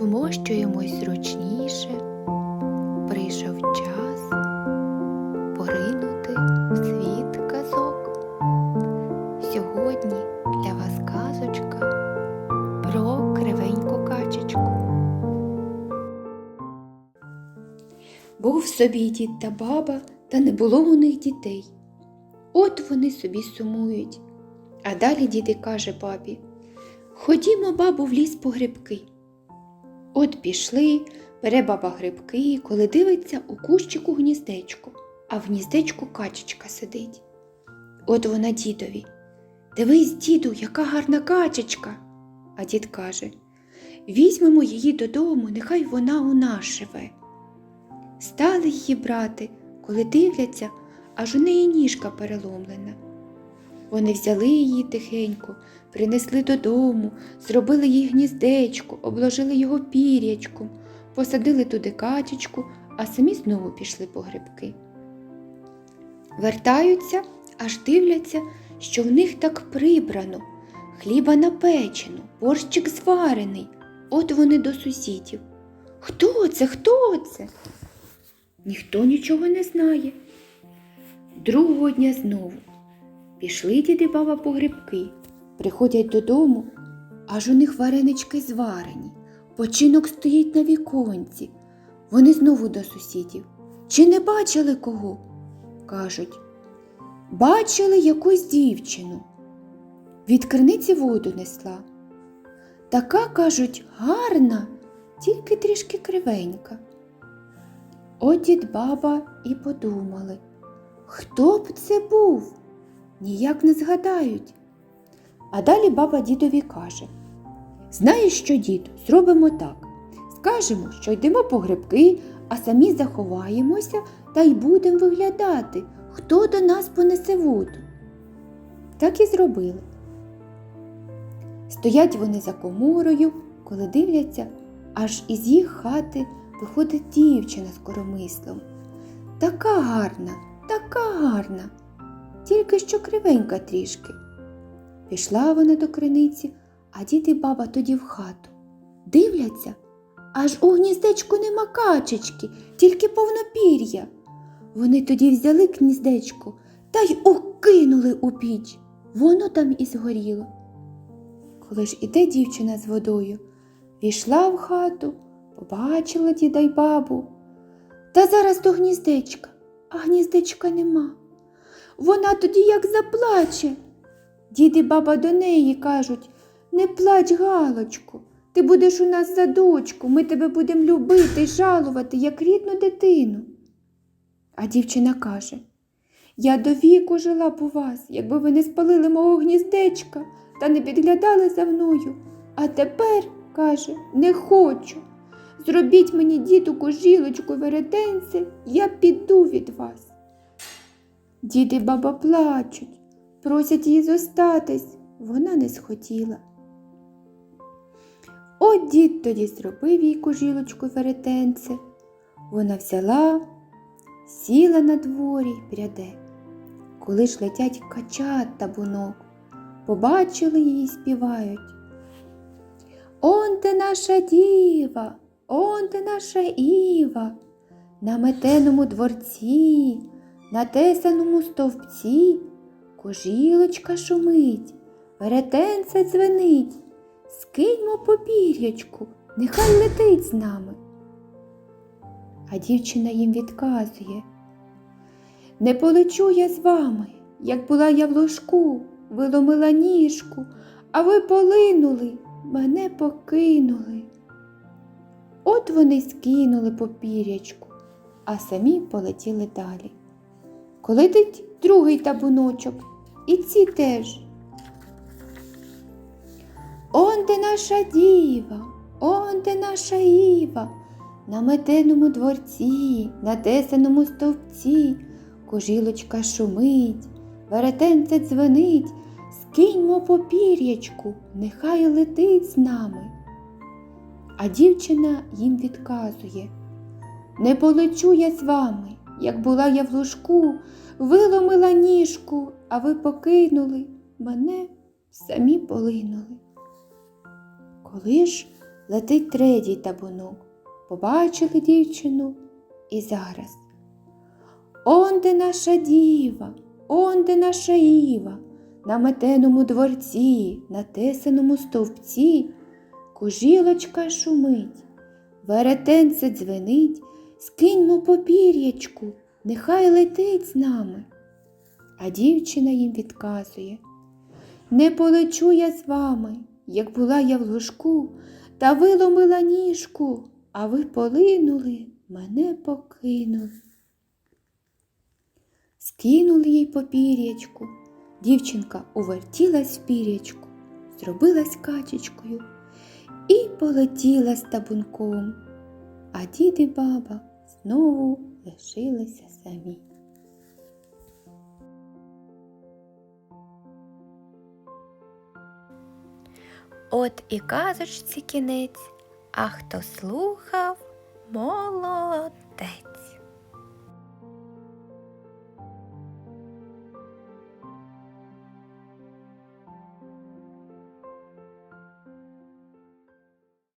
вмощуємось зручніше. Прийшов час поринути в світ казок. Сьогодні для вас казочка про кривеньку качечку. Був собі дід та баба, та не було у них дітей. От вони собі сумують. А далі дід каже бабі Ходімо, бабу, в ліс по грибки. От пішли, бере баба грибки, коли дивиться у кущику гніздечко, а в гніздечку качечка сидить. От вона дідові. Дивись, діду, яка гарна качечка. А дід каже Візьмемо її додому, нехай вона у нас живе. Стали її брати, коли дивляться, аж у неї ніжка переломлена. Вони взяли її тихенько, принесли додому, зробили їй гніздечко, обложили його пір'ячком, посадили туди качечку, а самі знову пішли по грибки. Вертаються, аж дивляться, що в них так прибрано, хліба напечено, борщик зварений. От вони до сусідів. Хто це? Хто це? Ніхто нічого не знає. Другого дня знову пішли діди баба по грибки, приходять додому, аж у них варенички зварені, починок стоїть на віконці. Вони знову до сусідів. Чи не бачили кого? кажуть. Бачили якусь дівчину. Від криниці воду несла. Така, кажуть, гарна, тільки трішки кривенька. От баба і подумали, хто б це був? Ніяк не згадають. А далі баба дідові каже Знаєш що, дід, зробимо так. Скажемо, що йдемо по грибки, а самі заховаємося та й будемо виглядати, хто до нас понесе воду. Так і зробили. Стоять вони за коморою, коли дивляться, аж із їх хати виходить дівчина з коромислом. Така гарна, така гарна, тільки що кривенька трішки. Пішла вона до криниці, а дід і баба тоді в хату. Дивляться, аж у гніздечку нема качечки, тільки повно пір'я. Вони тоді взяли гніздечко та й укинули у піч. Воно там і згоріло. Коли ж іде дівчина з водою, війшла в хату, побачила діда й бабу. Та зараз до гніздечка, а гніздечка нема. Вона тоді як заплаче. Дід і баба до неї кажуть не плач, Галочку, ти будеш у нас за дочку, ми тебе будемо любити й жалувати, як рідну дитину. А дівчина каже Я до віку жила б у вас, якби ви не спалили мого гніздечка та не підглядали за мною. А тепер, каже, не хочу. Зробіть мені, дітуку, жилочку веретенце, я піду від вас. Дід і баба плачуть, просять її зостатись, вона не схотіла. От дід тоді зробив їй кожілочку веретенце. Вона взяла, сіла на дворі й пряде. Коли ж летять качат та бунок, побачили її співають. Он ти наша діва, он ти наша Іва, на метеному дворці, на тесаному стовпці, кожілочка шумить, веретенце дзвенить, скиньмо попір'ячку, нехай летить з нами. А дівчина їм відказує Не полечу я з вами, як була я в ложку, виломила ніжку, а ви полинули, мене покинули. От вони скинули попір'ячку, а самі полетіли далі. Коли летить другий табуночок, і ці теж. Он де наша діва, он де наша Іва, на метеному дворці, на тесаному стовпці, кожілочка шумить, веретенце дзвенить, скиньмо попір'ячку, нехай летить з нами. А дівчина їм відказує Не полечу я з вами, як була я в ложку, виломила ніжку, а ви покинули, мене самі полинули. Коли ж летить третій табунок. Побачили дівчину і зараз. Он де наша діва, он де наша Іва, на метеному дворці, на тесаному стовпці, кужілочка шумить, веретенце дзвенить, скиньмо попір'ячку, нехай летить з нами. А дівчина їм відказує Не полечу я з вами, як була я в ложку, та виломила ніжку, а ви полинули, мене покинули. Скинули їй попір'ячку. Дівчинка увертілась в пір'ячку, зробилась качечкою і полетіла з табунком. А дід і баба знову лишилися самі. От і казочці кінець, а хто слухав, молодець.